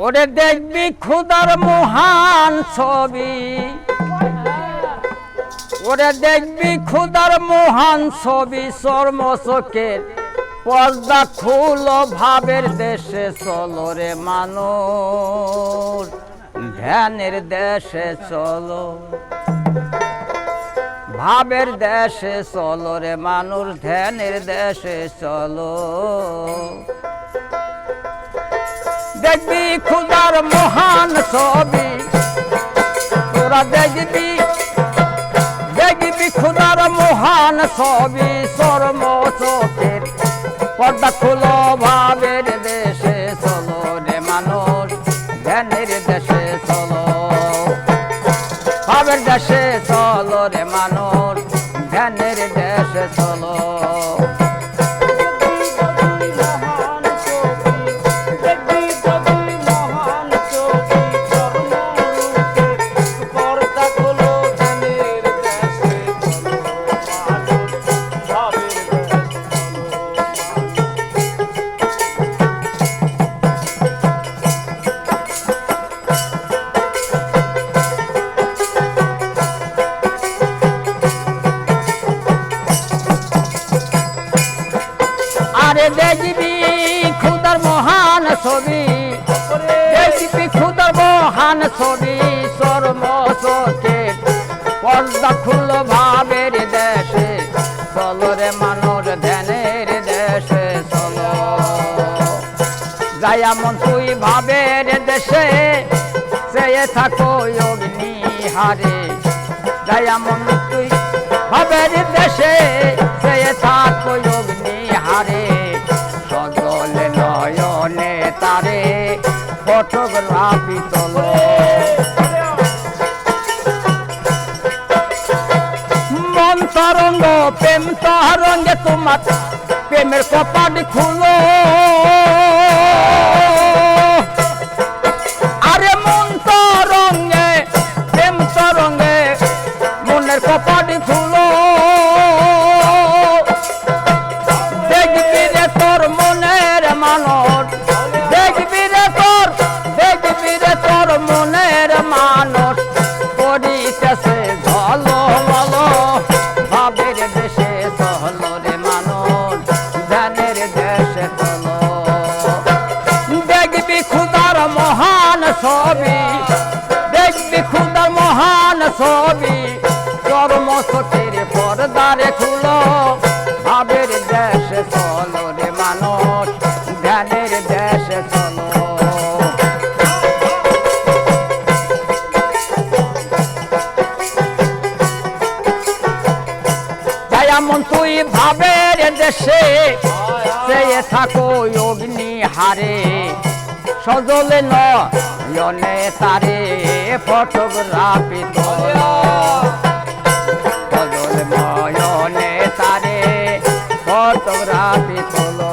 ওরে দেখবি খুদার মহান ছবি। ওরে দেখবি খুদার মহান ছবি চর্মচকের পর্দা খুল, ভাবের দেশে চলো রে মানুষ, ধ্যানের দেশে চলো। ভাবের দেশে চলো রে মানুষ, ধ্যানের দেশে চলো। দেখবি খুদার মহান ছবি। তোরা দেখবি দেখবি খুদার মহান ছবি। চর্ম চোখের পর্দা খুলো ভাবের দেশে চলো রে মানুষ ধ্যানের দেশে চলো। ভাবের দেশে চলো রে মানুষ ধ্যানের দেশে চলো। আরে দেখবি খুদার মহান ছবি। দেখবি খুদার মহান ছবি, চর্ম চোখের পর্দা খুল ভাবের দেশে, চলো রে মানুষ ধ্যানের দেশে, চলো। যায়া মন তুই ভাবের দেশে চেয়ে থাকো অগ্নি হারে যায়া মন ফটোগ্রাফি তোলো মন তরঙ্গ প্রেম তরঙ্গে তোমার প্রেমের কপাট খুলো। পর্দারে খুলো, ভাবের দেশে চলো রে মানুষ ধ্যানের দেশে চলো। এমন তুই ভাবের দেশে, চেয়ে থাকো অগ্নি হারে। সজলে নয়নে তারে ফটোগ্রাফি তোলো। ফটোগ্রাফি তোলো।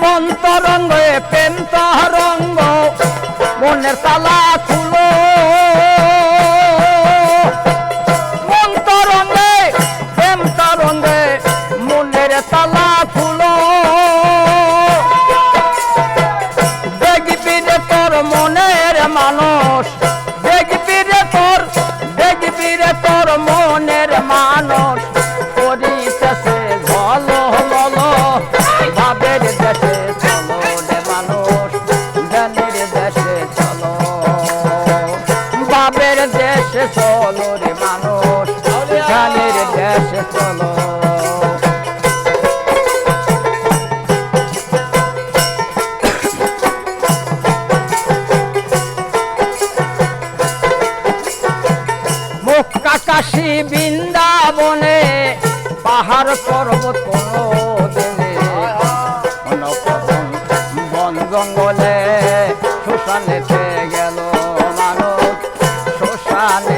মন তরঙ্গ পেন্ত রঙ্গ মনের তালা কাশী বৃন্দাবনে পাহাড় পর্বত বন জঙ্গলে শ্মশানেতে গেল মানুষ শ্মশানেতে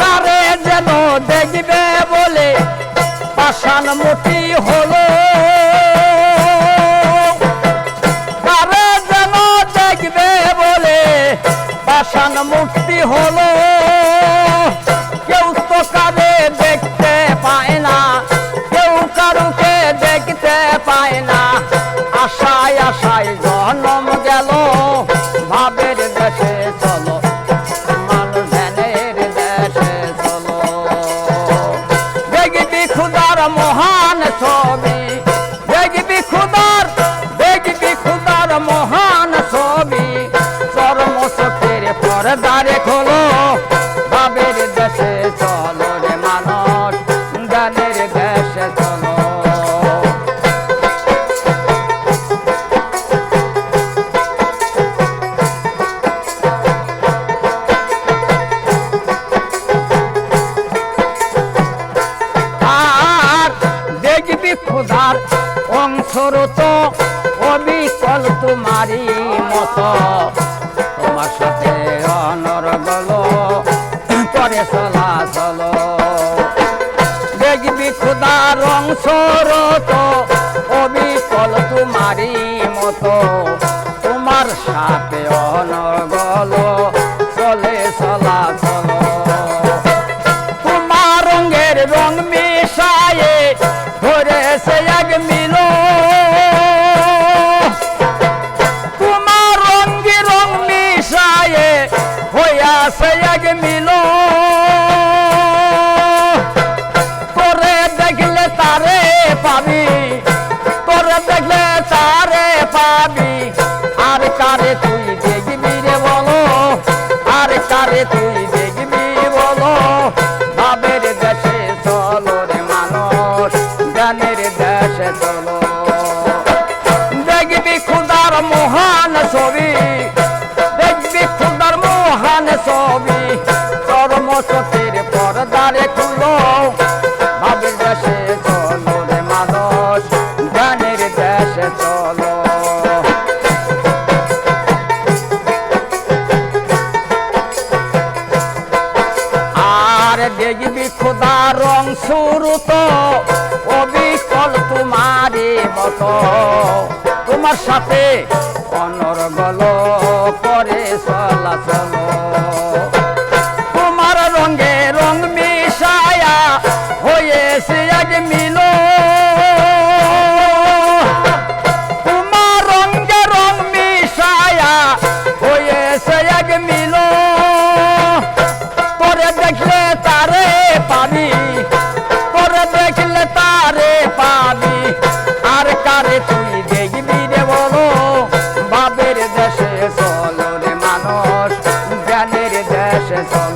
তারে যেন দেখবে বলে পাষাণ মুটি হলো। তারে যেন দেখবে বলে পাষাণ মুক্তি হলো। দেশে চলো রে মানস গানের দেশে চলো। দেখবি তোমার সাথে সদা রং সরত অবিকল তোমারই মতো। তোমার সাথে অনগল সুরত অবিকল তোমারে মত তোমার সাথে অনর্গল করে চলাচল আকাশে চল